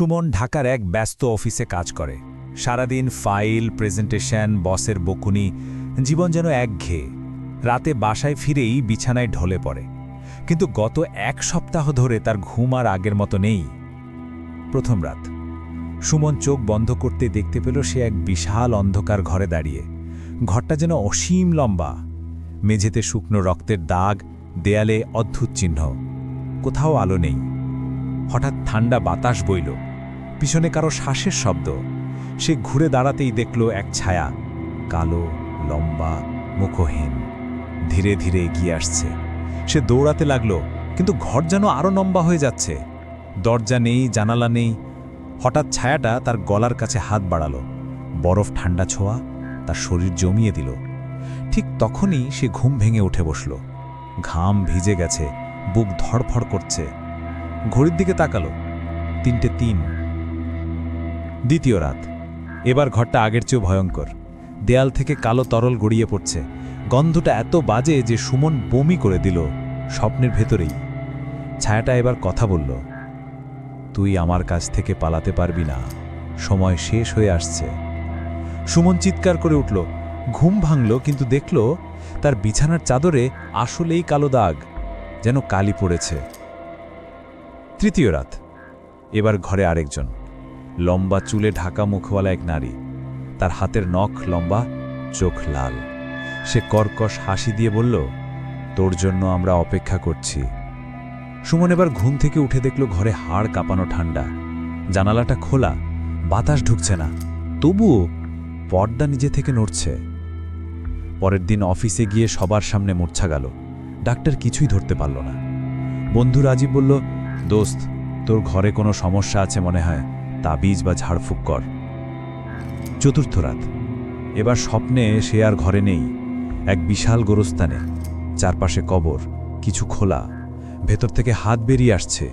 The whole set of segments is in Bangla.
সুমন ঢাকার এক ব্যস্ত অফিসে কাজ করে। সারাদিন ফাইল, প্রেজেন্টেশন, বসের বকুনি, জীবন যেন একঘেয়ে রাতে বাসায় ফিরেই বিছানায় ঢলে পড়ে। কিন্তু গত এক সপ্তাহ ধরে তার ঘুম আর আগের মতো নেই। প্রথম রাত। সুমন চোখ বন্ধ করতে দেখতে পেল সে এক বিশাল অন্ধকার ঘরে দাঁড়িয়ে। ঘরটা যেন অসীম লম্বা। মেঝেতে শুকনো রক্তের দাগ, দেয়ালে অদ্ভুত চিহ্ন। কোথাও আলো নেই। হঠাৎ ঠান্ডা বাতাস বইল। পিছনে কারও শ্বাসের শব্দ। সে ঘুরে দাঁড়াতেই দেখল এক ছায়া, কালো, লম্বা, মুখহীন। ধীরে ধীরে এগিয়ে আসছে। সে দৌড়াতে লাগল, কিন্তু ঘর যেন আরও লম্বা হয়ে যাচ্ছে। দরজা নেই, জানালা নেই। হঠাৎ ছায়াটা তার গলার কাছে হাত বাড়ালো। বরফ ঠান্ডা ছোঁয়া, তার শরীর জমিয়ে দিল। ঠিক তখনই সে ঘুম ভেঙে উঠে বসল। ঘাম ভিজে গেছে, বুক ধড়ফড় করছে। ঘড়ির দিকে তাকালো। তিনটে তিন। দ্বিতীয় রাত। এবার ঘরটা আগের চেয়েও ভয়ঙ্কর। দেয়াল থেকে কালো তরল গড়িয়ে পড়ছে। গন্ধটা এত বাজে যে সুমন বমি করে দিল স্বপ্নের ভেতরেই। ছায়াটা এবার কথা বলল, তুই আমার কাছ থেকে পালাতে পারবি না। সময় শেষ হয়ে আসছে। সুমন চিৎকার করে উঠল, ঘুম ভাঙল, কিন্তু দেখল তার বিছানার চাদরে আসলেই কালো দাগ, যেন কালি পড়েছে। তৃতীয় রাত। এবার ঘরে আরেকজন। লম্বা চুলে ঢাকা মুখওয়ালা এক নারী। তার হাতের নখ লম্বা, চোখ লাল। সে কর্কশ হাসি দিয়ে বলল, তোর জন্য আমরা অপেক্ষা করছি। সুমন এবার ঘুম থেকে উঠে দেখল ঘরে হাড় কাঁপানো ঠান্ডা। জানালাটা খোলা, বাতাস ঢুকছে না। তবুও পর্দা নিজে থেকে নড়ছে। পরের দিন অফিসে গিয়ে সবার সামনে মূর্ছা গেল। ডাক্তার কিছুই ধরতে পারল না। বন্ধু রাজীব বলল, দোস্ত, তোর ঘরে কোনো সমস্যা আছে মনে হয়? তাবিজ বা ঝাড়ফুঁক কর। চতুর্থ রাত। এবার স্বপ্নে সে আর ঘরে নেই, এক বিশাল গোরস্থানে। চারপাশে কবর, কিছু খোলা। ভেতর থেকে হাত বেরিয়ে আসছে।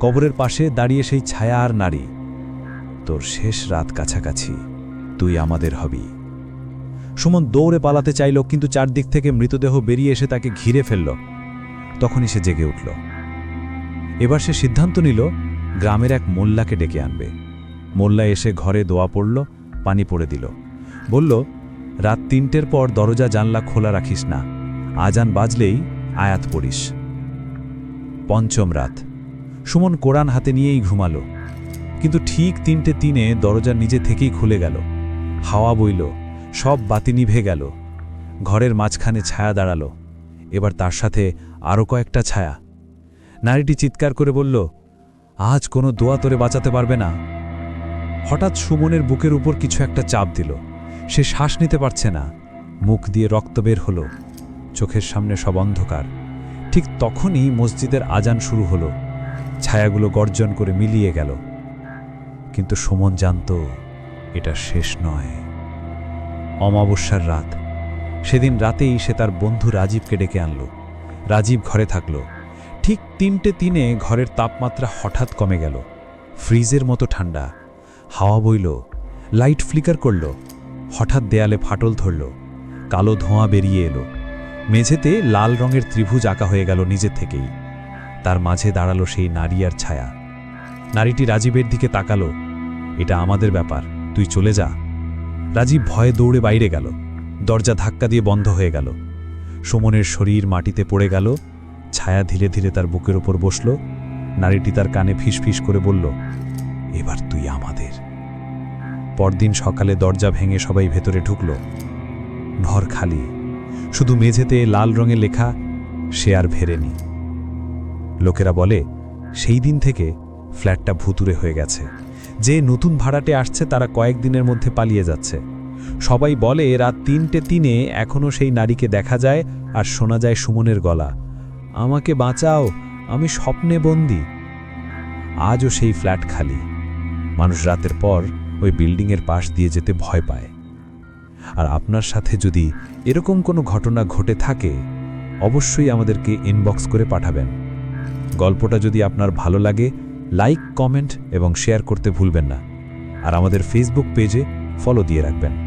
কবরের পাশে দাঁড়িয়ে সেই ছায়া আর নারী। তোর শেষ রাত কাছাকাছি, তুই আমাদের হবি। সুমন দৌড়ে পালাতে চাইল, কিন্তু চারদিক থেকে মৃতদেহ বেরিয়ে এসে তাকে ঘিরে ফেলল। তখনই সে জেগে উঠল। এবার সে সিদ্ধান্ত নিল, গ্রামের এক মোল্লাকে ডেকে আনবে। মোল্লা এসে ঘরে দোয়া পড়ল, পানি পড়ে দিল। বলল, রাত তিনটের পর দরজা জানলা খোলা রাখিস না, আজান বাজলেই আয়াত পড়িস। পঞ্চম রাত। সুমন কোরআন হাতে নিয়েই ঘুমালো। কিন্তু ঠিক তিনটে তিনে দরজা নিজে থেকেই খুলে গেল। হাওয়া বইল, সব বাতি নিভে গেল। ঘরের মাঝখানে ছায়া দাঁড়াল। এবার তার সাথে আরও কয়েকটা ছায়া। নারীটি চিৎকার করে বলল, আজ কোনো দোয়া তোরে বাঁচাতে পারবে না। হঠাৎ সুমনের বুকের উপর কিছু একটা চাপ দিল। সে শ্বাস নিতে পারছে না। মুখ দিয়ে রক্ত বের হলো। চোখের সামনে সব অন্ধকার। ঠিক তখনই মসজিদের আজান শুরু হলো। ছায়াগুলো গর্জন করে মিলিয়ে গেল। কিন্তু সুমন জানত, এটা শেষ নয়। অমাবস্যার রাত। সেদিন রাতেই সে তার বন্ধু রাজীবকে ডেকে আনল। রাজীব ঘরে থাকল। ঠিক তিনটে তিনে ঘরের তাপমাত্রা হঠাৎ কমে গেল। ফ্রিজের মতো ঠান্ডা। হাওয়া বইল, লাইট ফ্লিকার করল, হঠাৎ দেয়ালে ফাটল ধরল, কালো ধোঁয়া বেরিয়ে এলো। মেঝেতে লাল রঙের ত্রিভুজ আঁকা হয়ে গেল নিজের থেকেই। তার মাঝে দাঁড়াল সেই নারী আর ছায়া। নারীটি রাজীবের দিকে তাকালো, এটা আমাদের ব্যাপার, তুই চলে যা। রাজীব ভয়ে দৌড়ে বাইরে গেল, দরজা ধাক্কা দিয়ে বন্ধ হয়ে গেল। সুমনের শরীর মাটিতে পড়ে গেল, ছায়া ধীরে ধীরে তার বুকের ওপর বসল। নারীটি তার কানে ফিসফিস করে বলল এবার তুই আমাদের। পরদিন সকালে দরজা ভেঙে সবাই ভেতরে ঢুকল। ঘর খালি। শুধু মেঝেতে লাল রঙে লেখা, সে আর ভেরেনি লোকেরা বলে, সেই দিন থেকে ফ্ল্যাটটা ভুতুরে হয়ে গেছে। যে নতুন ভাড়াটে আসছে, তারা কয়েকদিনের মধ্যে পালিয়ে যাচ্ছে। সবাই বলে, রাত তিনটে তিনে এখনও সেই নারীকে দেখা যায় আর শোনা যায় সুমনের গলা। আমাকে বাঁচাও, আমি স্বপ্নে বন্দি। আজও সেই ফ্ল্যাট খালি। মানুষ রাতের পর ওই বিল্ডিংয়ের পাশ দিয়ে যেতে ভয় পায়। আর আপনার সাথে যদি এরকম কোনো ঘটনা ঘটে থাকে, অবশ্যই আমাদেরকে ইনবক্স করে পাঠাবেন। গল্পটা যদি আপনার ভালো লাগে লাইক কমেন্ট এবং শেয়ার করতে ভুলবেন না। আর আমাদের ফেসবুক পেজে ফলো দিয়ে রাখবেন।